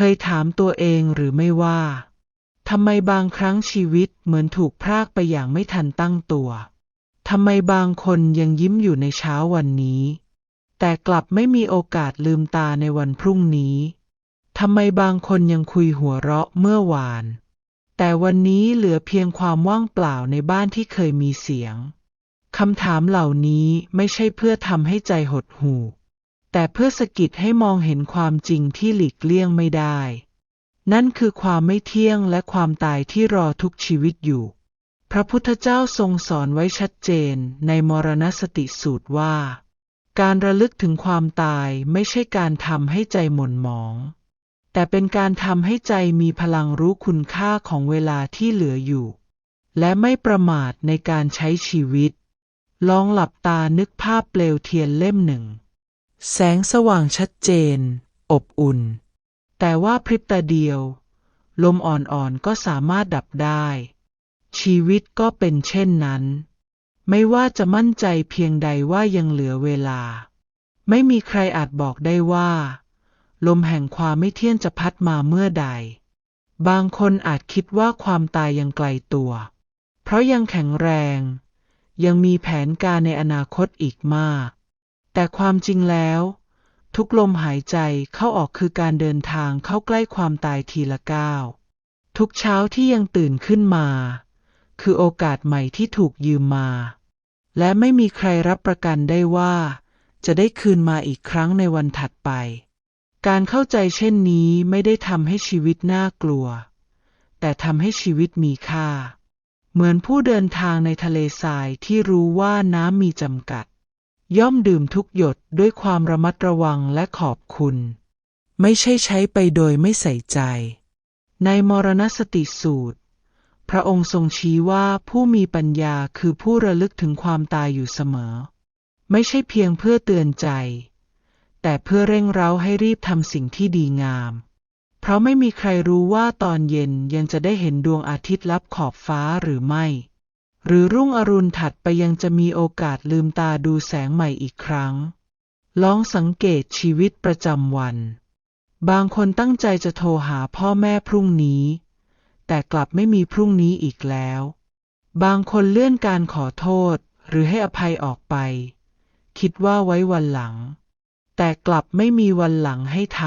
คยถามตัวเองหรือไม่ว่าทำไมบางครั้งชีวิตเหมือนถูกพรากไปอย่างไม่ทันตั้งตัวทำไมบางคนยังยิ้มอยู่ในเช้าวันนี้ แต่กลับไม่มีโอกาสลืมตาในวันพรุ่งนี้ทำไมบางคนยังคุยหัวเราะเมื่อวาน แต่วันนี้เหลือเพียงความว่างเปล่าในบ้านที่เคยมีเสียงคำถามเหล่านี้ไม่ใช่เพื่อทำให้ใจหดหู่ แต่เพื่อสกิดให้มองเห็นความจริงที่หลีกเลี่ยงไม่ได้ นั่นคือความไม่เที่ยงและความตายที่รอทุกชีวิตอยู่ พระพุทธเจ้าทรงสอนไว้ชัดเจนในมรณสติสูตรว่า การระลึกถึงความตายไม่ใช่การทำให้ใจหม่นหมอง แต่เป็นการทำให้ใจมีพลังรู้คุณค่าของเวลาที่เหลืออยู่ และไม่ประมาทในการใช้ชีวิต ลองหลับตานึกภาพเปลวเทียนเล่มหนึ่ง แสงสว่างชัดเจน อบอุ่น แต่ว่าพริบตาเดียว ลมอ่อนๆก็สามารถดับได้ ชีวิตก็เป็นเช่นนั้น ไม่ว่าจะมั่นใจเพียงใดว่ายังเหลือเวลา ไม่มีใครอาจบอกได้ว่า ลมแห่งความไม่เที่ยงจะพัดมาเมื่อใด บางคนอาจคิดว่าความตายยังไกลตัว เพราะยังแข็งแรง ยังมีแผนการในอนาคตอีกมาก แต่ความจริงแล้ว ทุกลมหายใจเข้าออกคือการเดินทางเข้าใกล้ความตายทีละก้าว ทุกเช้าที่ยังตื่นขึ้นมา คือโอกาสใหม่ที่ถูกยืมมา และไม่มีใครรับประกันได้ว่า จะได้คืนมาอีกครั้งในวันถัดไป การเข้าใจเช่นนี้ไม่ได้ทำให้ชีวิตน่ากลัว แต่ทำให้ชีวิตมีค่า เหมือนผู้เดินทางในทะเลทรายที่รู้ว่าน้ำมีจำกัด ย่อมดื่มทุกหยดด้วยความระมัดระวังและขอบคุณ ไม่ใช่ใช้ไปโดยไม่ใส่ใจ ในมรณสติสูตร พระองค์ทรงชี้ว่าผู้มีปัญญาคือผู้ระลึกถึงความตายอยู่เสมอ ไม่ใช่เพียงเพื่อเตือนใจ แต่เพื่อเร่งเร้าให้รีบทำสิ่งที่ดีงาม เพราะไม่มีใครรู้ว่าตอนเย็นยังจะได้เห็นดวงอาทิตย์ลับขอบฟ้าหรือไม่ หรือรุ่งอรุณถัดไปยังจะมีโอกาสลืมตาดูแสงใหม่อีกครั้ง ลองสังเกตชีวิตประจำวัน บางคนตั้งใจจะโทรหาพ่อแม่พรุ่งนี้ แต่กลับไม่มีพรุ่งนี้อีกแล้ว บางคนเลื่อนการขอโทษหรือให้อภัยออกไป คิดว่าไว้วันหลัง แต่กลับไม่มีวันหลังให้ท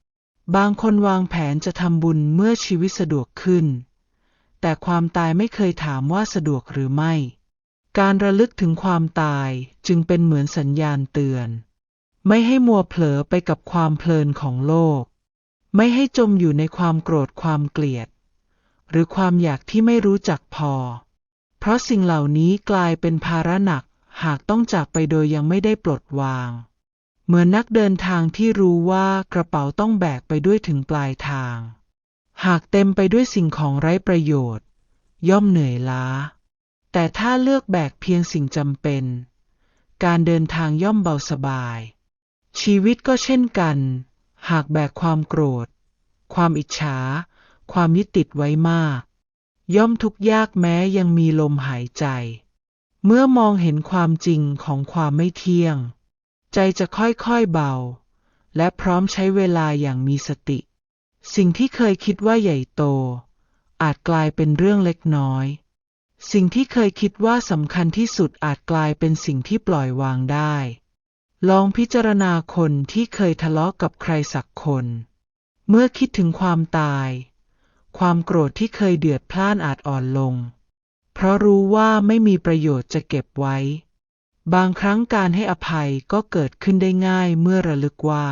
ำบางคนวางแผนจะทำบุญเมื่อชีวิตสะดวกขึ้น แต่ความตายไม่เคยถามว่าสะดวกหรือไม่ การระลึกถึงความตายจึงเป็นเหมือนสัญญาณเตือน ไม่ให้มัวเผลอไปกับความเพลินของโลก ไม่ให้จมอยู่ในความโกรธความเกลียด หรือความอยากที่ไม่รู้จักพอ เพราะสิ่งเหล่านี้กลายเป็นภาระหนักหากต้องจากไปโดยยังไม่ได้ปลดวาง เหมือนนักเดินทางที่รู้ว่ากระเป๋าต้องแบกไปด้วยถึงปลายทาง หากเต็มไปด้วยสิ่งของไร้ประโยชน์ ย่อมเหนื่อยล้า แต่ถ้าเลือกแบกเพียงสิ่งจำเป็น การเดินทางย่อมเบาสบาย ชีวิตก็เช่นกัน หากแบกความโกรธ ความอิจฉา ความยึดติดไว้มาก ย่อมทุกข์ยากแม้ยังมีลมหายใจ เมื่อมองเห็นความจริงของความไม่เที่ยง ใจจะค่อยๆเบา และพร้อมใช้เวลาอย่างมีสติ สิ่งที่เคยคิดว่าใหญ่โต อาจกลายเป็นเรื่องเล็กน้อย สิ่งที่เคยคิดว่าสำคัญที่สุดอาจกลายเป็นสิ่งที่ปล่อยวางได้ ลองพิจารณาคนที่เคยทะเลาะกับใครสักคน เมื่อคิดถึงความตาย ความโกรธที่เคยเดือดพล่านอาจอ่อนลง เพราะรู้ว่าไม่มีประโยชน์จะเก็บไว้ บางครั้งการให้อภัยก็เกิดขึ้นได้ง่ายเมื่อระลึกว่า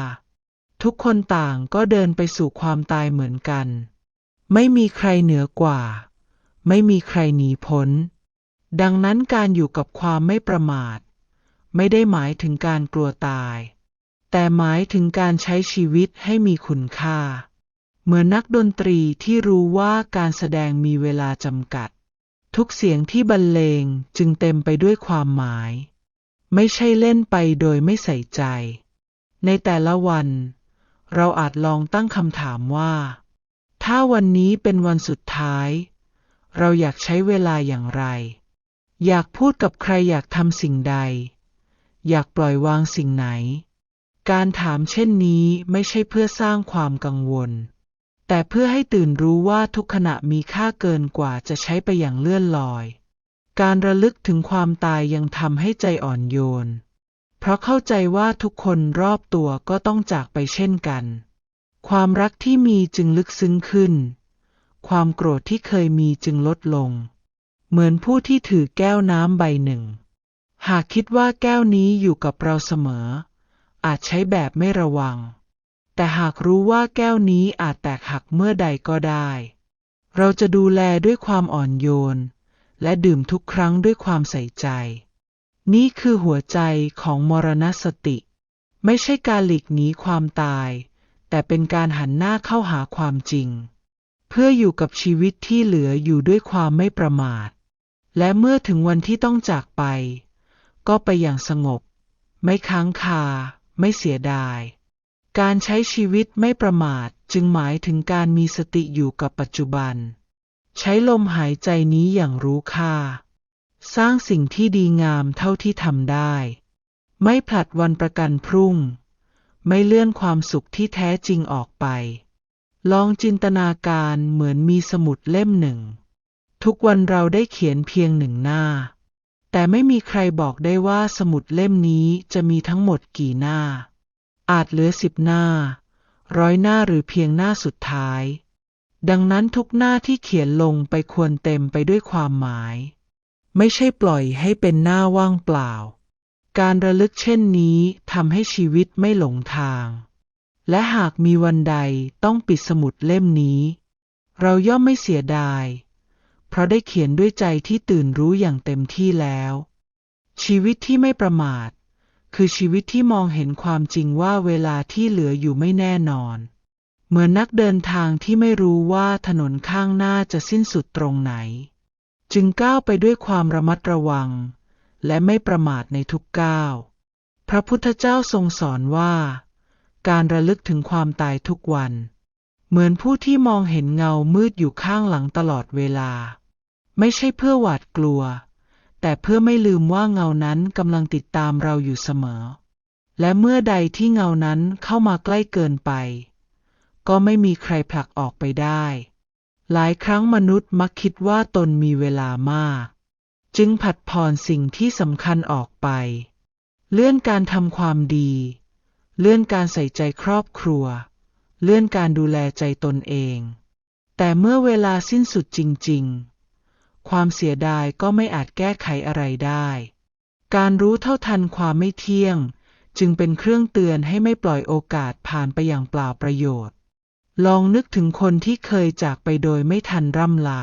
ทุกคนต่างก็เดินไปสู่ความตายเหมือนกัน ไม่มีใครเหนือกว่า ไม่มีใครหนีพ้น ดังนั้นการอยู่กับความไม่ประมาท ไม่ได้หมายถึงการกลัวตาย แต่หมายถึงการใช้ชีวิตให้มีคุณค่า เหมือนนักดนตรีที่รู้ว่าการแสดงมีเวลาจำกัด ทุกเสียงที่บรรเลงจึงเต็มไปด้วยความหมาย ไม่ใช่เล่นไปโดยไม่ใส่ใจ ในแต่ละวัน เราอาจลองตั้งคำถามว่า ถ้าวันนี้เป็นวันสุดท้าย เราอยากใช้เวลาอย่างไร อยากพูดกับใครอยากทำสิ่งใด อยากปล่อยวางสิ่งไหน การถามเช่นนี้ไม่ใช่เพื่อสร้างความกังวล แต่เพื่อให้ตื่นรู้ว่าทุกขณะมีค่าเกินกว่าจะใช้ไปอย่างเลื่อนลอย การระลึกถึงความตายยังทำให้ใจอ่อนโยน เพราะเข้าใจว่าทุกคนรอบตัวก็ต้องจากไปเช่นกัน ความรักที่มีจึงลึกซึ้งขึ้น ความโกรธที่เคยมีจึงลดลง เหมือนผู้ที่ถือแก้วน้ำใบหนึ่ง หากคิดว่าแก้วนี้อยู่กับเราเสมอ อาจใช้แบบไม่ระวัง แต่หากรู้ว่าแก้วนี้อาจแตกหักเมื่อใดก็ได้ เราจะดูแลด้วยความอ่อนโยน และดื่มทุกครั้งด้วยความใส่ใจ นี่คือหัวใจของมรณสติ ไม่ใช่การหลีกหนีความตาย แต่เป็นการหันหน้าเข้าหาความจริง เพื่ออยู่กับชีวิตที่เหลืออยู่ด้วยความไม่ประมาท และเมื่อถึงวันที่ต้องจากไป ก็ไปอย่างสงบ ไม่ค้างคา ไม่เสียดาย การใช้ชีวิตไม่ประมาทจึงหมายถึงการมีสติอยู่กับปัจจุบัน ใช้ลมหายใจนี้อย่างรู้ค่า สร้างสิ่งที่ดีงามเท่าที่ทำได้ ไม่ผลัดวันประกันพรุ่ง ไม่เลื่อนความสุขที่แท้จริงออกไป ลองจินตนาการเหมือนมีสมุดเล่มหนึ่ง ทุกวันเราได้เขียนเพียงหนึ่งหน้า แต่ไม่มีใครบอกได้ว่าสมุดเล่มนี้จะมีทั้งหมดกี่หน้า อาจเหลือสิบหน้า ร้อยหน้าหรือเพียงหน้าสุดท้าย ดังนั้นทุกหน้าที่เขียนลงไปควรเต็มไปด้วยความหมาย ไม่ใช่ปล่อยให้เป็นหน้าว่างเปล่า การระลึกเช่นนี้ทำให้ชีวิตไม่หลงทาง และหากมีวันใดต้องปิดสมุดเล่มนี้ เราย่อมไม่เสียดาย เพราะได้เขียนด้วยใจที่ตื่นรู้อย่างเต็มที่แล้ว ชีวิตที่ไม่ประมาท คือชีวิตที่มองเห็นความจริงว่าเวลาที่เหลืออยู่ไม่แน่นอน เหมือนนักเดินทางที่ไม่รู้ว่าถนนข้างหน้าจะสิ้นสุดตรงไหน จึงก้าวไปด้วยความระมัดระวัง และไม่ประมาทในทุกก้าว พระพุทธเจ้าทรงสอนว่า การระลึกถึงความตายทุกวัน เหมือนผู้ที่มองเห็นเงามืดอยู่ข้างหลังตลอดเวลา ไม่ใช่เพื่อหวาดกลัว แต่เพื่อไม่ลืมว่าเงานั้นกำลังติดตามเราอยู่เสมอ และเมื่อใดที่เงานั้นเข้ามาใกล้เกินไป ก็ไม่มีใครผลักออกไปได้ หลายครั้งมนุษย์มักคิดว่าตนมีเวลามาก จึงผัดผ่อนสิ่งที่สำคัญออกไป เลื่อนการทำความดี เลื่อนการใส่ใจครอบครัว เลื่อนการดูแลใจตนเอง แต่เมื่อเวลาสิ้นสุดจริง ๆ ความเสียดายก็ไม่อาจแก้ไขอะไรได้ การรู้เท่าทันความไม่เที่ยง จึงเป็นเครื่องเตือนให้ไม่ปล่อยโอกาสผ่านไปอย่างเปล่าประโยชน์ ลองนึกถึงคนที่เคยจากไปโดยไม่ทันร่ำลา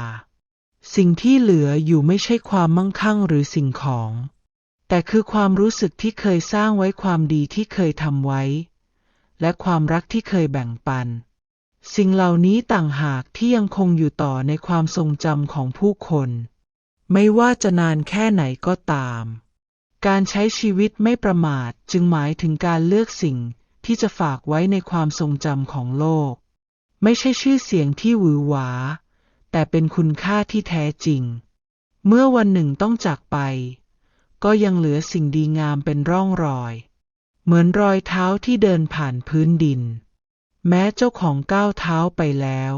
สิ่งที่เหลืออยู่ไม่ใช่ความมั่งคั่งหรือสิ่งของ แต่คือความรู้สึกที่เคยสร้างไว้ความดีที่เคยทำไว้ และความรักที่เคยแบ่งปัน สิ่งเหล่านี้ต่างหากที่ยังคงอยู่ต่อในความทรงจำของผู้คน ไม่ว่าจะนานแค่ไหนก็ตาม การใช้ชีวิตไม่ประมาทจึงหมายถึงการเลือกสิ่งที่จะฝากไว้ในความทรงจำของโลก ไม่ใช่ชื่อเสียงที่หวือหวา แต่เป็นคุณค่าที่แท้จริง เมื่อวันหนึ่งต้องจากไป ก็ยังเหลือสิ่งดีงามเป็นร่องรอย เหมือนรอยเท้าที่เดินผ่านพื้นดิน แม้เจ้าของก้าวเท้าไปแล้ว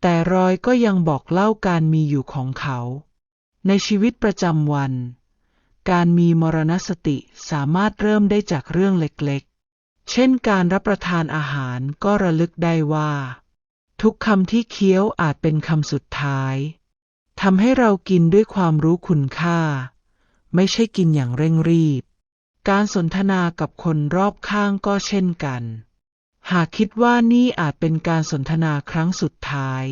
แต่รอยก็ยังบอกเล่าการมีอยู่ของเขา ในชีวิตประจำวัน การมีมรณสติสามารถเริ่มได้จากเรื่องเล็กๆเช่นการรับประทานอาหารก็ระลึกได้ว่า ทุกคำที่เคี้ยวอาจเป็นคำสุดท้ายทำให้เรากินด้วยความรู้คุณค่า ไม่ใช่กินอย่างเร่งรีบ การสนทนากับคนรอบข้างก็เช่นกัน หากคิดว่านี่อาจเป็นการสนทนาครั้งสุดท้าย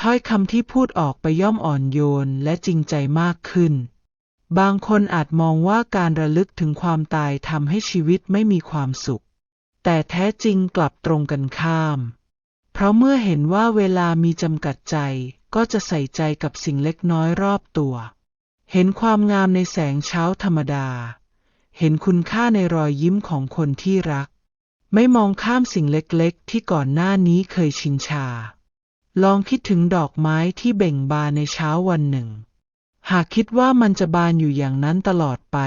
ถ้อยคำที่พูดออกไปย่อมอ่อนโยนและจริงใจมากขึ้น บางคนอาจมองว่าการระลึกถึงความตายทำให้ชีวิตไม่มีความสุข แต่แท้จริงกลับตรงกันข้าม เพราะเมื่อเห็นว่าเวลามีจำกัดใจ ก็จะใส่ใจกับสิ่งเล็กน้อยรอบตัว เห็นความงามในแสงเช้าธรรมดา เห็นคุณค่าในรอยยิ้มของคนที่รัก ไม่มองข้ามสิ่งเล็กๆ ที่ก่อนหน้านี้เคยชินชา ลองคิดถึงดอกไม้ที่เบ่งบานในเช้าวันหนึ่ง หากคิดว่ามันจะบานอยู่อย่างนั้นตลอดไป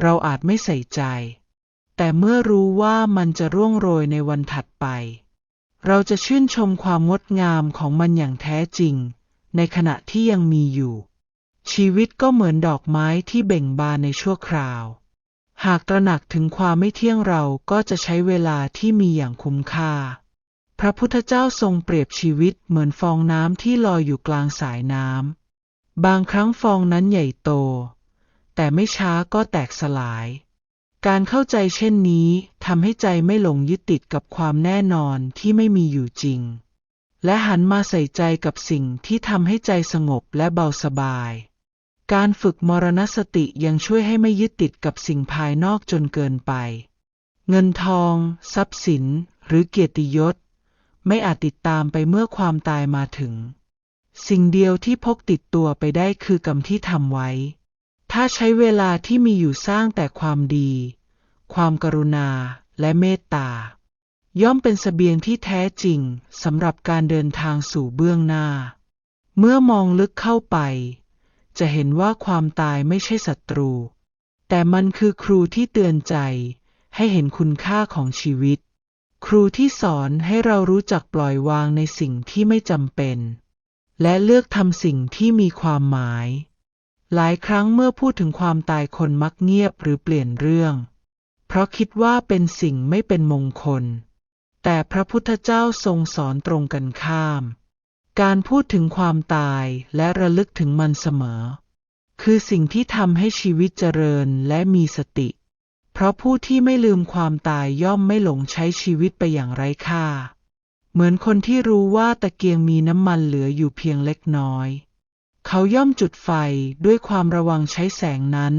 เราอาจไม่ใส่ใจ แต่เมื่อรู้ว่ามันจะร่วงโรยในวันถัดไป เราจะชื่นชมความงดงามของมันอย่างแท้จริง ในขณะที่ยังมีอยู่ ชีวิตก็เหมือนดอกไม้ที่เบ่งบานในชั่วคราว หากตระหนักถึงความไม่เที่ยงเราก็จะใช้เวลาที่มีอย่างคุ้มค่า พระพุทธเจ้าทรงเปรียบชีวิตเหมือนฟองน้ำที่ลอยอยู่กลางสายน้ำบางครั้งฟองนั้นใหญ่โต แต่ไม่ช้าก็แตกสลาย การเข้าใจเช่นนี้ทำให้ใจไม่หลงยึดติดกับความแน่นอนที่ไม่มีอยู่จริง และหันมาใส่ใจกับสิ่งที่ทำให้ใจสงบและเบาสบาย การฝึกมรณสติยังช่วยให้ไม่ยึดติดกับสิ่งภายนอกจนเกินไป เงินทอง ทรัพย์สิน หรือเกียรติยศ ไม่อาจติดตามไปเมื่อความตายมาถึง สิ่งเดียวที่พกติดตัวไปได้คือกรรมที่ทำไว้ ถ้าใช้เวลาที่มีอยู่สร้างแต่ความดี ความกรุณาและเมตตา ย่อมเป็นเสบียงที่แท้จริงสำหรับการเดินทางสู่เบื้องหน้า เมื่อมองลึกเข้าไป จะเห็นว่าความตายไม่ใช่ศัตรู แต่มันคือครูที่เตือนใจ ให้เห็นคุณค่าของชีวิต ครูที่สอนให้เรารู้จักปล่อยวางในสิ่งที่ไม่จำเป็น และเลือกทำสิ่งที่มีความหมาย หลายครั้งเมื่อพูดถึงความตายคนมักเงียบหรือเปลี่ยนเรื่อง เพราะคิดว่าเป็นสิ่งไม่เป็นมงคล แต่พระพุทธเจ้าทรงสอนตรงกันข้าม การพูดถึงความตายและระลึกถึงมันเสมอ คือสิ่งที่ทำให้ชีวิตเจริญและมีสติ เพราะผู้ที่ไม่ลืมความตายย่อมไม่หลงใช้ชีวิตไปอย่างไร้ค่า เหมือนคนที่รู้ว่าตะเกียงมีน้ำมันเหลืออยู่เพียงเล็กน้อย เขาย่อมจุดไฟด้วยความระวังใช้แสงนั้น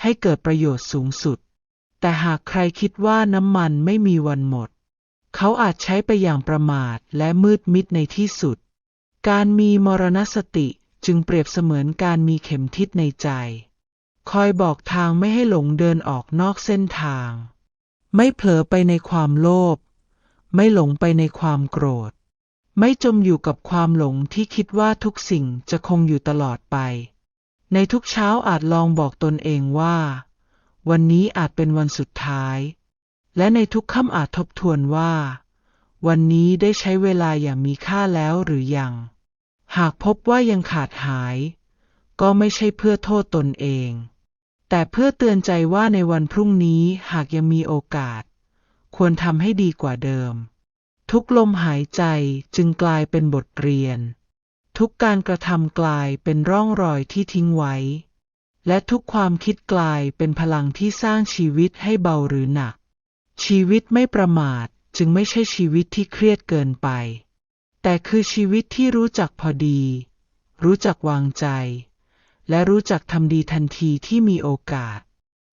ให้เกิดประโยชน์สูงสุด แต่หากใครคิดว่าน้ำมันไม่มีวันหมด เขาอาจใช้ไปอย่างประมาทและมืดมิดในที่สุด การมีมรณสติจึงเปรียบเสมือนการมีเข็มทิศในใจ คอยบอกทางไม่ให้หลงเดินออกนอกเส้นทาง ไม่เผลอไปในความโลภไม่หลงไปในความโกรธ ไม่จมอยู่กับความหลงที่คิดว่าทุกสิ่งจะคงอยู่ตลอดไป ในทุกเช้าอาจลองบอกตนเองว่า วันนี้อาจเป็นวันสุดท้าย และในทุกค่ำอาจทบทวนว่า วันนี้ได้ใช้เวลาอย่างมีค่าแล้วหรือยัง หากพบว่ายังขาดหาย ก็ไม่ใช่เพื่อโทษตนเอง แต่เพื่อเตือนใจว่าในวันพรุ่งนี้หากยังมีโอกาส ควรทำให้ดีกว่าเดิม ทุกลมหายใจจึงกลายเป็นบทเรียน ทุกการกระทำกลายเป็นร่องรอยที่ทิ้งไว้ และทุกความคิดกลายเป็นพลังที่สร้างชีวิตให้เบาหรือหนัก ชีวิตไม่ประมาทจึงไม่ใช่ชีวิตที่เครียดเกินไป แต่คือชีวิตที่รู้จักพอดี รู้จักวางใจ และรู้จักทำดีทันทีที่มีโอกาส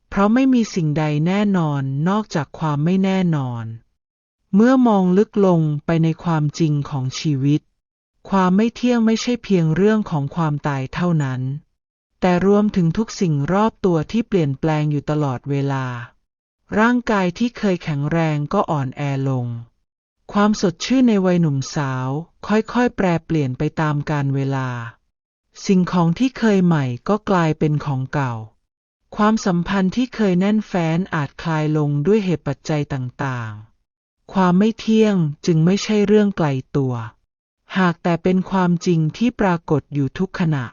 เพราะไม่มีสิ่งใดแน่นอนนอกจากความไม่แน่นอน เมื่อมองลึกลงไปในความจริงของชีวิต ความไม่เที่ยงไม่ใช่เพียงเรื่องของความตายเท่านั้น แต่รวมถึงทุกสิ่งรอบตัวที่เปลี่ยนแปลงอยู่ตลอดเวลา ร่างกายที่เคยแข็งแรงก็อ่อนแอลง ความสดชื่นในวัยหนุ่มสาว ค่อยๆ แปรเปลี่ยนไปตามกาลเวลา สิ่งของที่เคยใหม่ก็กลายเป็นของเก่า ความสัมพันธ์ที่เคยแน่นแฟ้นอาจคลายลงด้วยเหตุปัจจัยต่างๆ ความไม่เที่ยงจึงไม่ใช่เรื่องไกลตัว หากแต่เป็นความจริงที่ปรากฏอยู่ทุกขณะ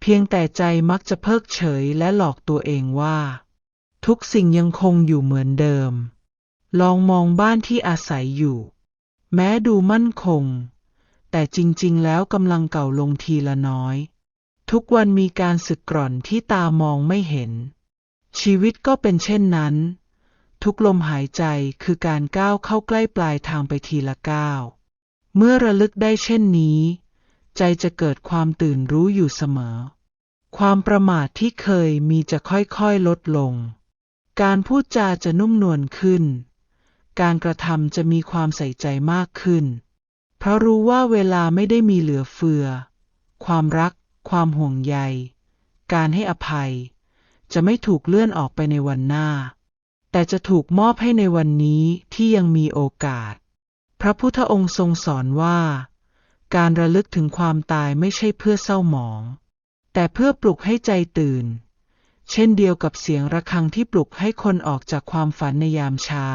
เพียงแต่ใจมักจะเพิกเฉยและหลอกตัวเองว่า ทุกสิ่งยังคงอยู่เหมือนเดิม ลองมองบ้านที่อาศัยอยู่ แม้ดูมั่นคง แต่จริงๆ แล้วกำลังเก่าลงทีละน้อย ทุกวันมีการสึกกร่อนที่ตามองไม่เห็น ชีวิตก็เป็นเช่นนั้น ทุกลมหายใจคือการก้าวเข้าใกล้ปลายทางไปทีละก้าว เมื่อระลึกได้เช่นนี้ ใจจะเกิดความตื่นรู้อยู่เสมอ ความประมาทที่เคยมีจะค่อยๆลดลง การพูดจาจะนุ่มนวลขึ้น การกระทำจะมีความใส่ใจมากขึ้น เพราะรู้ว่าเวลาไม่ได้มีเหลือเฟือ ความรัก ความห่วงใย การให้อภัย จะไม่ถูกเลื่อนออกไปในวันหน้า แต่จะถูกมอบให้ในวันนี้ที่ยังมีโอกาส พระพุทธองค์ทรงสอนว่า การระลึกถึงความตายไม่ใช่เพื่อเศร้าหมอง แต่เพื่อปลุกให้ใจตื่น เช่นเดียวกับเสียงระฆังที่ปลุกให้คนออกจากความฝันในยามเช้า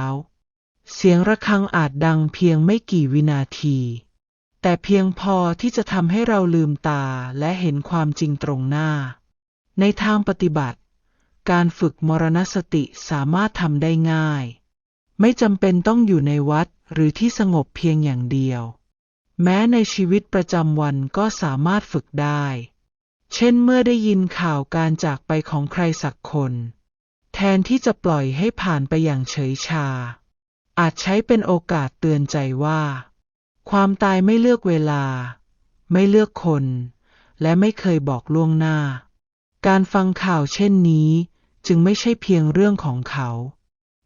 เสียงระฆังอาจดังเพียงไม่กี่วินาที แต่เพียงพอที่จะทำให้เราลืมตาและเห็นความจริงตรงหน้า ในทางปฏิบัติ การฝึกมรณสติสามารถทำได้ง่าย ไม่จำเป็นต้องอยู่ในวัดหรือที่สงบเพียงอย่างเดียว แม้ในชีวิตประจำวันก็สามารถฝึกได้ เช่นเมื่อได้ยินข่าวการจากไปของใครสักคน แทนที่จะปล่อยให้ผ่านไปอย่างเฉยชา อาจใช้เป็นโอกาสเตือนใจว่า ความตายไม่เลือกเวลา ไม่เลือกคน และไม่เคยบอกล่วงหน้าการฟังข่าวเช่นนี้ จึงไม่ใช่เพียงเรื่องของเขา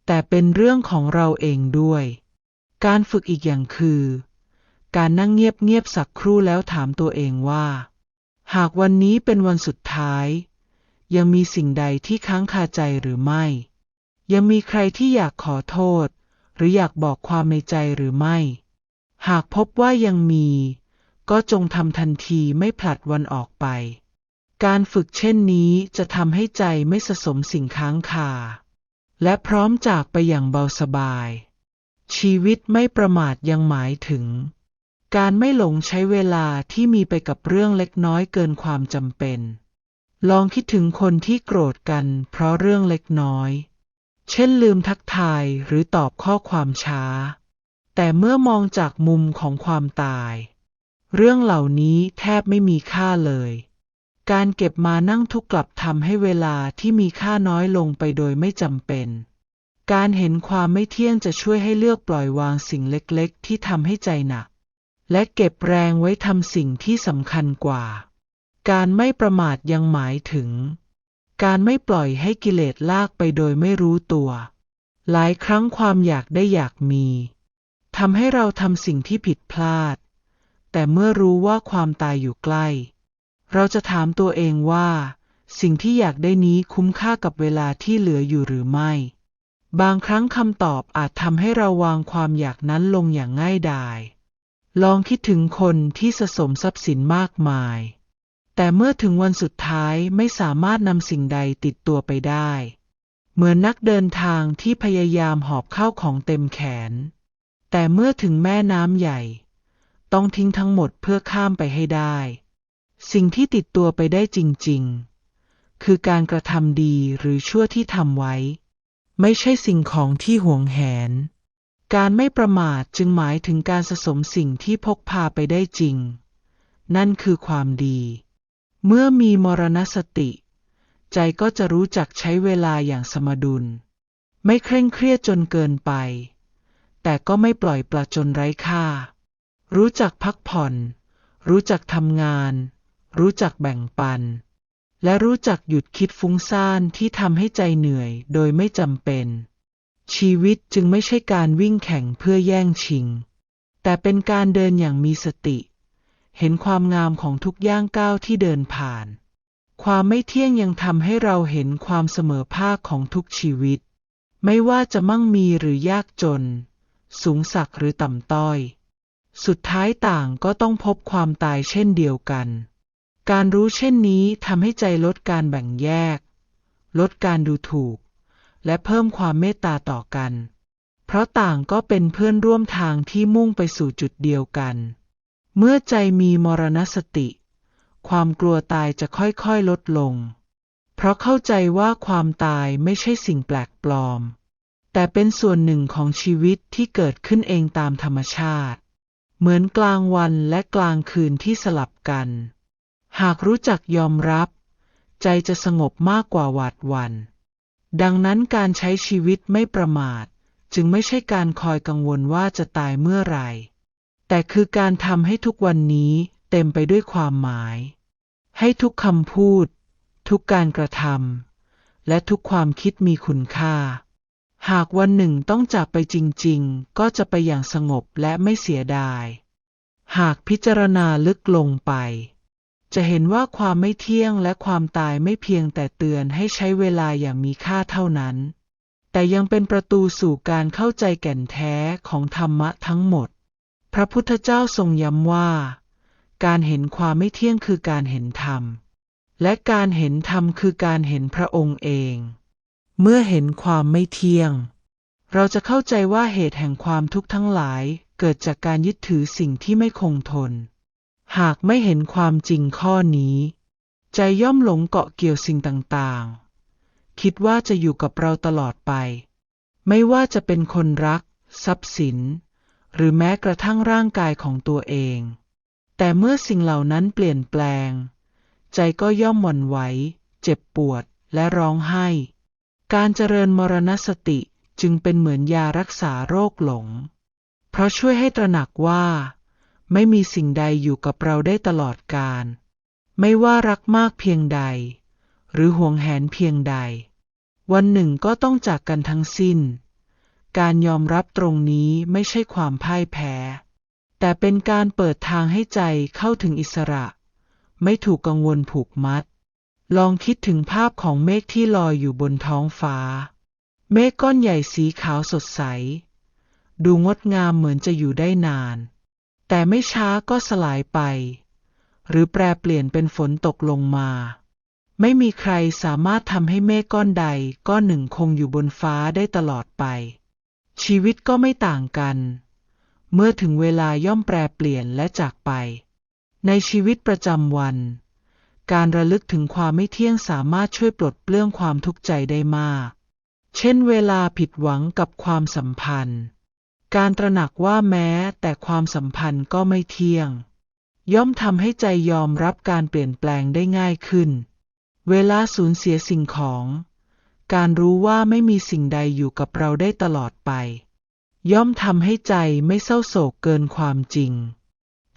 แต่เป็นเรื่องของเราเองด้วย การฝึกอีกอย่างคือ การนั่งเงียบๆสักครู่แล้วถามตัวเองว่า หากวันนี้เป็นวันสุดท้าย ยังมีสิ่งใดที่ค้างคาใจหรือไม่ ยังมีใครที่อยากขอโทษ หรืออยากบอกความในใจหรือไม่ หากพบว่ายังมี ก็จงทำทันทีไม่ผลัดวันออกไป การฝึกเช่นนี้จะทำให้ใจไม่สะสมสิ่งค้างคา และพร้อมจากไปอย่างเบาสบาย ชีวิตไม่ประมาทยังหมายถึง การไม่หลงใช้เวลาที่มีไปกับเรื่องเล็กน้อยเกินความจำเป็น ลองคิดถึงคนที่โกรธกันเพราะเรื่องเล็กน้อย เช่นลืมทักทายหรือตอบข้อความช้า แต่เมื่อมองจากมุมของความตาย เรื่องเหล่านี้แทบไม่มีค่าเลย การเก็บมานั่งทุกข์กลับทำให้เวลาที่มีค่าน้อยลงไปโดยไม่จำเป็น การเห็นความไม่เที่ยงจะช่วยให้เลือกปล่อยวางสิ่งเล็กๆ ที่ทำให้ใจหนัก และเก็บแรงไว้ทำสิ่งที่สำคัญกว่า การไม่ประมาทยังหมายถึง การไม่ปล่อยให้กิเลสลากไปโดยไม่รู้ตัว หลายครั้งความอยากได้อยากมีทำให้เราทำสิ่งที่ผิดพลาด แต่เมื่อรู้ว่าความตายอยู่ใกล้ เราจะถามตัวเองว่า สิ่งที่อยากได้นี้คุ้มค่ากับเวลาที่เหลืออยู่หรือไม่ บางครั้งคำตอบอาจทำให้เราวางความอยากนั้นลงอย่างง่ายดายลองคิดถึงคนที่สะสมทรัพย์สินมากมาย แต่เมื่อถึงวันสุดท้ายไม่สามารถนำสิ่งใดติดตัวไปได้ เหมือนนักเดินทางที่พยายามหอบเข้าของเต็มแขน แต่เมื่อถึงแม่น้ำใหญ่ ต้องทิ้งทั้งหมดเพื่อข้ามไปให้ได้ สิ่งที่ติดตัวไปได้จริง ๆ คือการกระทำดีหรือชั่วที่ทำไว้ ไม่ใช่สิ่งของที่ห่วงแหน การไม่ประมาทจึงหมายถึงการสะสมสิ่งที่พกพาไปได้จริง นั่นคือความดี เมื่อมีมรณสติ ใจก็จะรู้จักใช้เวลาอย่างสมดุล ไม่เคร่งเครียดจนเกินไป แต่ก็ไม่ปล่อยปละจนไร้ค่า รู้จักพักผ่อน รู้จักทำงาน รู้จักแบ่งปัน และรู้จักหยุดคิดฟุ้งซ่านที่ทำให้ใจเหนื่อยโดยไม่จำเป็น ชีวิตจึงไม่ใช่การวิ่งแข่งเพื่อแย่งชิง แต่เป็นการเดินอย่างมีสติ เห็นความงามของทุกย่างก้าวที่เดินผ่าน ความไม่เที่ยงยังทำให้เราเห็นความเสมอภาคของทุกชีวิต ไม่ว่าจะมั่งมีหรือยากจน สูงสักหรือต่ำต้อยสุดท้ายต่างก็ต้องพบความตายเช่นเดียวกัน การรู้เช่นนี้ทำให้ใจลดการแบ่งแยก ลดการดูถูก และเพิ่มความเมตตาต่อกัน เพราะต่างก็เป็นเพื่อนร่วมทางที่มุ่งไปสู่จุดเดียวกัน เมื่อใจมีมรณสติ ความกลัวตายจะค่อยๆลดลง เพราะเข้าใจว่าความตายไม่ใช่สิ่งแปลกปลอม แต่เป็นส่วนหนึ่งของชีวิตที่เกิดขึ้นเองตามธรรมชาติ เหมือนกลางวันและกลางคืนที่สลับกัน หากรู้จักยอมรับ ใจจะสงบมากกว่าหวาดหวันดังนั้นการใช้ชีวิตไม่ประมาท จึงไม่ใช่การคอยกังวลว่าจะตายเมื่อไหร่ แต่คือการทำให้ทุกวันนี้เต็มไปด้วยความหมาย ให้ทุกคำพูด ทุกการกระทำและทุกความคิดมีคุณค่า หากวันหนึ่งต้องจากไปจริง ๆ ก็จะไปอย่างสงบและไม่เสียดาย หากพิจารณาลึกลงไป จะเห็นว่าความไม่เที่ยงและความตายไม่เพียงแต่เตือนให้ใช้เวลาอย่างมีค่าเท่านั้น แต่ยังเป็นประตูสู่การเข้าใจแก่นแท้ของธรรมะทั้งหมด พระพุทธเจ้าทรงย้ำว่า การเห็นความไม่เที่ยงคือการเห็นธรรม และการเห็นธรรมคือการเห็นพระองค์เอง เมื่อเห็นความไม่เที่ยง เราจะเข้าใจว่าเหตุแห่งความทุกข์ทั้งหลายเกิดจากการยึดถือสิ่งที่ไม่คงทน หากไม่เห็นความจริงข้อนี้ ใจย่อมหลงเกาะเกี่ยวสิ่งต่างๆ คิดว่าจะอยู่กับเราตลอดไป ไม่ว่าจะเป็นคนรัก ทรัพย์สิน หรือแม้กระทั่งร่างกายของตัวเอง แต่เมื่อสิ่งเหล่านั้นเปลี่ยนแปลง ใจก็ย่อมหวั่นไหว เจ็บปวดและร้องไห้ การเจริญมรณสติจึงเป็นเหมือนยารักษาโรคหลง เพราะช่วยให้ตระหนักว่า ไม่มีสิ่งใดอยู่กับเราได้ตลอดกาลไม่ว่ารักมากเพียงใด หรือห่วงแหนเพียงใด วันหนึ่งก็ต้องจากกันทั้งสิ้น การยอมรับตรงนี้ไม่ใช่ความพ่ายแพ้ แต่เป็นการเปิดทางให้ใจเข้าถึงอิสระ ไม่ถูกกังวลผูกมัด ลองคิดถึงภาพของเมฆที่ลอยอยู่บนท้องฟ้า เมฆก้อนใหญ่สีขาวสดใส ดูงดงามเหมือนจะอยู่ได้นาน แต่ไม่ช้าก็สลายไป หรือแปรเปลี่ยนเป็นฝนตกลงมา ไม่มีใครสามารถทำให้เมฆก้อนใดก้อนหนึ่งคงอยู่บนฟ้าได้ตลอดไป ชีวิตก็ไม่ต่างกัน เมื่อถึงเวลาย่อมแปรเปลี่ยนและจากไป ในชีวิตประจำวัน การระลึกถึงความไม่เที่ยงสามารถช่วยปลดเปลื้องความทุกข์ใจได้มาก เช่นเวลาผิดหวังกับความสัมพันธ์ การตระหนักว่าแม้แต่ความสัมพันธ์ก็ไม่เที่ยง ย่อมทำให้ใจยอมรับการเปลี่ยนแปลงได้ง่ายขึ้น เวลาสูญเสียสิ่งของ การรู้ว่าไม่มีสิ่งใดอยู่กับเราได้ตลอดไป ย่อมทำให้ใจไม่เศร้าโศกเกินความจริง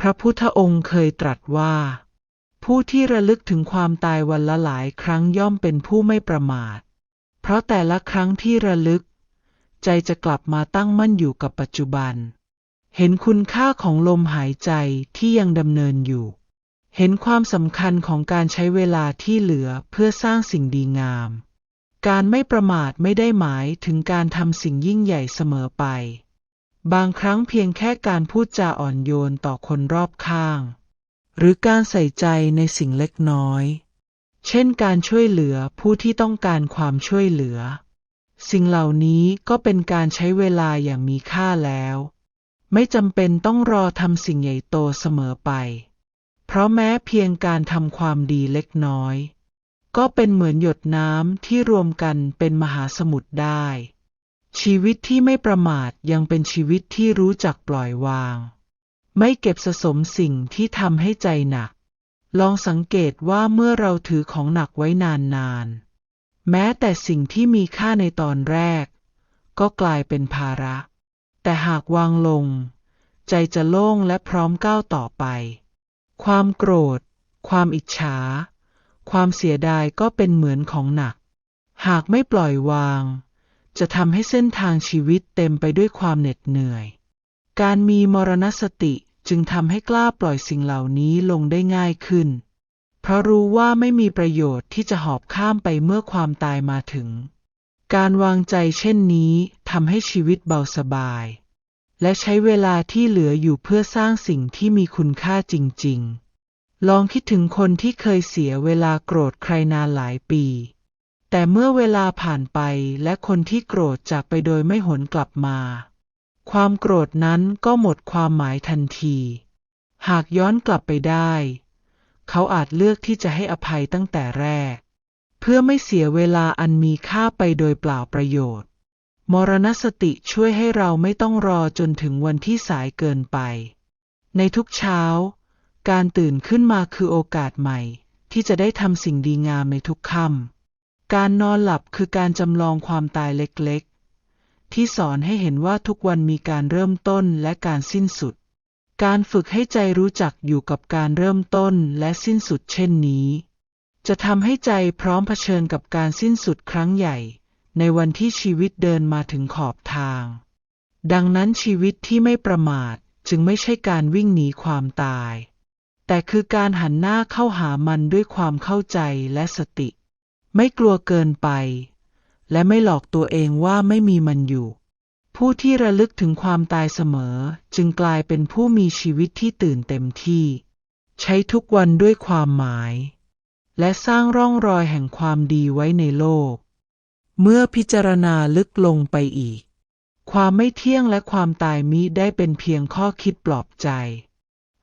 พระพุทธองค์เคยตรัสว่า ผู้ที่ระลึกถึงความตายวันละหลายครั้งย่อมเป็นผู้ไม่ประมาท เพราะแต่ละครั้งที่ระลึก ใจจะกลับมาตั้งมั่นอยู่กับปัจจุบัน เห็นคุณค่าของลมหายใจที่ยังดำเนินอยู่ เห็นความสำคัญของการใช้เวลาที่เหลือเพื่อสร้างสิ่งดีงาม การไม่ประมาทไม่ได้หมายถึงการทำสิ่งยิ่งใหญ่เสมอไป บางครั้งเพียงแค่การพูดจาอ่อนโยนต่อคนรอบข้าง หรือการใส่ใจในสิ่งเล็กน้อย เช่นการช่วยเหลือผู้ที่ต้องการความช่วยเหลือ สิ่งเหล่านี้ก็เป็นการใช้เวลาอย่างมีค่าแล้ว ไม่จำเป็นต้องรอทำสิ่งใหญ่โตเสมอไป เพราะแม้เพียงการทำความดีเล็กน้อย ก็เป็นเหมือนหยดน้ำที่รวมกันเป็นมหาสมุทรได้ ชีวิตที่ไม่ประมาทยังเป็นชีวิตที่รู้จักปล่อยวาง ไม่เก็บสะสมสิ่งที่ทำให้ใจหนัก ลองสังเกตว่าเมื่อเราถือของหนักไว้นานๆ แม้แต่สิ่งที่มีค่าในตอนแรก ก็กลายเป็นภาระ แต่หากวางลง ใจจะโล่งและพร้อมก้าวต่อไป ความโกรธ ความอิจฉา ความเสียดายก็เป็นเหมือนของหนัก หากไม่ปล่อยวาง จะทำให้เส้นทางชีวิตเต็มไปด้วยความเหน็ดเหนื่อย การมีมรณสติจึงทำให้กล้าปล่อยสิ่งเหล่านี้ลงได้ง่ายขึ้น ราะรู้ว่าไม่มีประโยชน์ที่จะหอบข้ามไปเมื่อความตายมาถึง การวางใจเช่นนี้ทำให้ชีวิตเบาสบาย และใช้เวลาที่เหลืออยู่เพื่อสร้างสิ่งที่มีคุณค่าจริง ๆ ลองคิดถึงคนที่เคยเสียเวลาโกรธใครนานหลายปี แต่เมื่อเวลาผ่านไปและคนที่โกรธจากไปโดยไม่หวนกลับมา ความโกรธนั้นก็หมดความหมายทันที หากย้อนกลับไปได้ เขาอาจเลือกที่จะให้อภัยตั้งแต่แรก เพื่อไม่เสียเวลาอันมีค่าไปโดยเปล่าประโยชน์ มรณสติช่วยให้เราไม่ต้องรอจนถึงวันที่สายเกินไป ในทุกเช้า การตื่นขึ้นมาคือโอกาสใหม่ ที่จะได้ทำสิ่งดีงามในทุกค่ำการนอนหลับคือการจำลองความตายเล็กๆ ที่สอนให้เห็นว่าทุกวันมีการเริ่มต้นและการสิ้นสุด การฝึกให้ใจรู้จักอยู่กับการเริ่มต้นและสิ้นสุดเช่นนี้ จะทำให้ใจพร้อมเผชิญกับการสิ้นสุดครั้งใหญ่ ในวันที่ชีวิตเดินมาถึงขอบทาง ดังนั้นชีวิตที่ไม่ประมาทจึงไม่ใช่การวิ่งหนีความตาย แต่คือการหันหน้าเข้าหามันด้วยความเข้าใจและสติ ไม่กลัวเกินไป และไม่หลอกตัวเองว่าไม่มีมันอยู่ ผู้ที่ระลึกถึงความตายเสมอ จึงกลายเป็นผู้มีชีวิตที่ตื่นเต็มที่ ใช้ทุกวันด้วยความหมาย และสร้างร่องรอยแห่งความดีไว้ในโลก เมื่อพิจารณาลึกลงไปอีก ความไม่เที่ยงและความตายมิได้เป็นเพียงข้อคิดปลอบใจ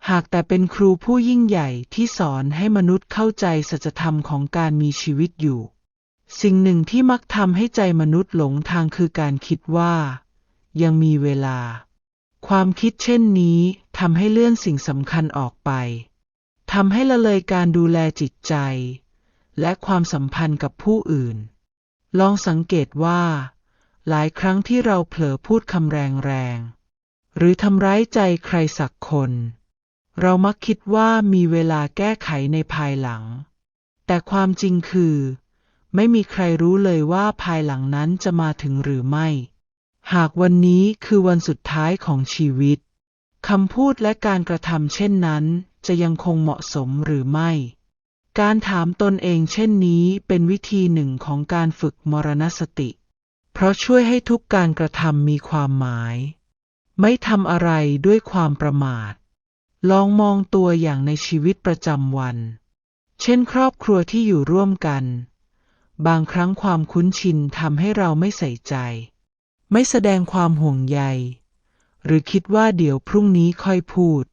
หากแต่เป็นครูผู้ยิ่งใหญ่ที่สอนให้มนุษย์เข้าใจสัจธรรมของการมีชีวิตอยู่ สิ่งหนึ่งที่มักทำให้ใจมนุษย์หลงทางคือการคิดว่า ยังมีเวลา ความคิดเช่นนี้ทำให้เลื่อนสิ่งสำคัญออกไปทำให้ละเลยการดูแลจิตใจ และความสัมพันธ์กับผู้อื่น ลองสังเกตว่า หลายครั้งที่เราเผลอพูดคำแรงๆ หรือทำร้ายใจใครสักคน เรามักคิดว่ามีเวลาแก้ไขในภายหลัง แต่ความจริงคือ ไม่มีใครรู้เลยว่าภายหลังนั้นจะมาถึงหรือไม่ หากวันนี้คือวันสุดท้ายของชีวิตคำพูดและการกระทำเช่นนั้น จะยังคงเหมาะสมหรือไม่ การถามตนเองเช่นนี้เป็นวิธีหนึ่งของการฝึกมรณสติ เพราะช่วยให้ทุกการกระทำมีความหมาย ไม่ทำอะไรด้วยความประมาท ลองมองตัวอย่างในชีวิตประจำวัน เช่นครอบครัวที่อยู่ร่วมกัน บางครั้งความคุ้นชินทำให้เราไม่ใส่ใจ ไม่แสดงความห่วงใย หรือคิดว่าเดี๋ยวพรุ่งนี้ค่อยพูด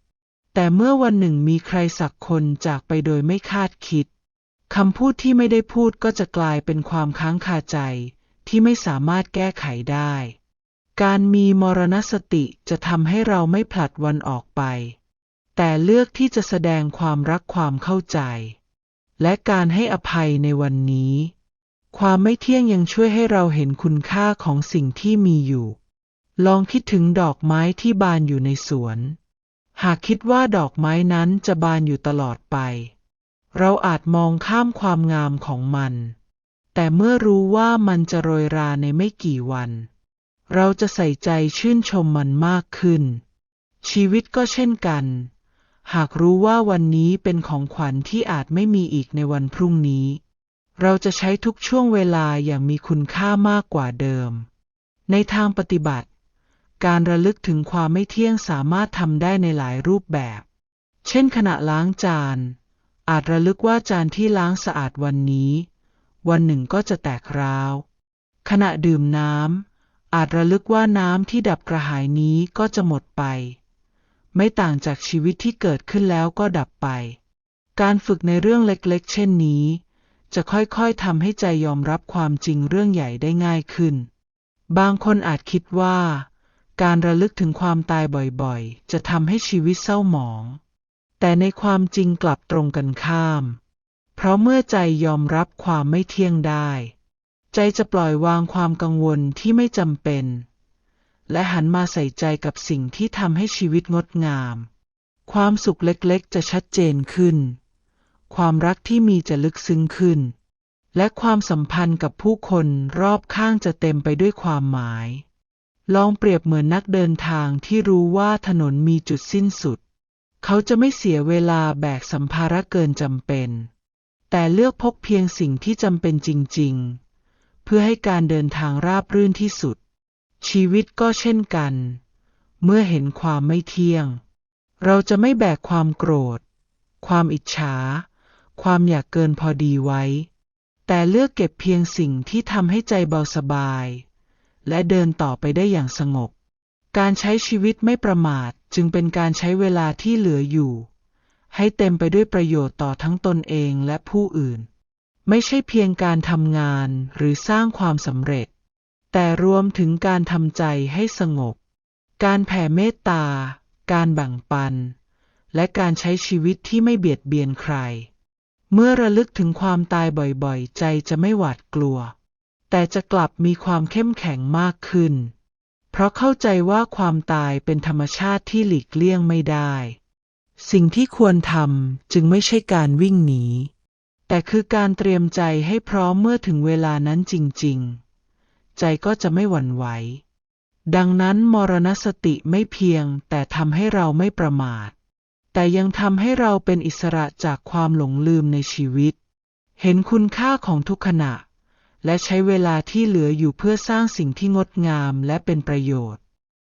แต่เมื่อวันหนึ่งมีใครสักคนจากไปโดยไม่คาดคิดคำพูดที่ไม่ได้พูดก็จะกลายเป็นความค้างคาใจที่ไม่สามารถแก้ไขได้ การมีมรณสติจะทำให้เราไม่ผลัดวันออกไป แต่เลือกที่จะแสดงความรักความเข้าใจ และการให้อภัยในวันนี้ ความไม่เที่ยงยังช่วยให้เราเห็นคุณค่าของสิ่งที่มีอยู่ ลองคิดถึงดอกไม้ที่บานอยู่ในสวน หากคิดว่าดอกไม้นั้นจะบานอยู่ตลอดไป เราอาจมองข้ามความงามของมัน แต่เมื่อรู้ว่ามันจะโรยราในไม่กี่วัน เราจะใส่ใจชื่นชมมันมากขึ้น ชีวิตก็เช่นกัน หากรู้ว่าวันนี้เป็นของขวัญที่อาจไม่มีอีกในวันพรุ่งนี้ เราจะใช้ทุกช่วงเวลาอย่างมีคุณค่ามากกว่าเดิม ในทางปฏิบัติ การระลึกถึงความไม่เที่ยงสามารถทำได้ในหลายรูปแบบ เช่น ขณะล้างจาน อาจระลึกว่าจานที่ล้างสะอาดวันนี้ วันหนึ่งก็จะแตกร้าว ขณะดื่มน้ำอาจระลึกว่าน้ำที่ดับกระหายนี้ก็จะหมดไป ไม่ต่างจากชีวิตที่เกิดขึ้นแล้วก็ดับไป การฝึกในเรื่องเล็กๆ เช่นนี้ จะค่อยๆทำให้ใจยอมรับความจริงเรื่องใหญ่ได้ง่ายขึ้น บางคนอาจคิดว่า การระลึกถึงความตายบ่อยๆ จะทำให้ชีวิตเศร้าหมอง แต่ในความจริงกลับตรงกันข้าม เพราะเมื่อใจยอมรับความไม่เที่ยงได้ ใจจะปล่อยวางความกังวลที่ไม่จำเป็น และหันมาใส่ใจกับสิ่งที่ทำให้ชีวิตงดงาม ความสุขเล็กๆ จะชัดเจนขึ้น ความรักที่มีจะลึกซึ้งขึ้น และความสัมพันธ์กับผู้คนรอบข้างจะเต็มไปด้วยความหมาย ลองเปรียบเหมือนนักเดินทางที่รู้ว่าถนนมีจุดสิ้นสุด เขาจะไม่เสียเวลาแบกสัมภาระเกินจำเป็น แต่เลือกพกเพียงสิ่งที่จำเป็นจริง ๆ เพื่อให้การเดินทางราบรื่นที่สุด ชีวิตก็เช่นกัน เมื่อเห็นความไม่เที่ยง เราจะไม่แบกความโกรธ ความอิจฉา ความอยากเกินพอดีไว้ แต่เลือกเก็บเพียงสิ่งที่ทำให้ใจเบาสบาย และเดินต่อไปได้อย่างสงบ การใช้ชีวิตไม่ประมาทจึงเป็นการใช้เวลาที่เหลืออยู่ ให้เต็มไปด้วยประโยชน์ต่อทั้งตนเองและผู้อื่น ไม่ใช่เพียงการทำงานหรือสร้างความสำเร็จ แต่รวมถึงการทำใจให้สงบ การแผ่เมตตา การแบ่งปัน และการใช้ชีวิตที่ไม่เบียดเบียนใคร เมื่อระลึกถึงความตายบ่อยๆ ใจจะไม่หวาดกลัว แต่จะกลับมีความเข้มแข็งมากขึ้น เพราะเข้าใจว่าความตายเป็นธรรมชาติที่หลีกเลี่ยงไม่ได้ สิ่งที่ควรทำจึงไม่ใช่การวิ่งหนี แต่คือการเตรียมใจให้พร้อมเมื่อถึงเวลานั้นจริงๆ ใจก็จะไม่หวั่นไหว ดังนั้นมรณสติไม่เพียงแต่ทำให้เราไม่ประมาท แต่ยังทำให้เราเป็นอิสระจากความหลงลืมในชีวิต เห็นคุณค่าของทุกขณะ และใช้เวลาที่เหลืออยู่เพื่อสร้างสิ่งที่งดงามและเป็นประโยชน์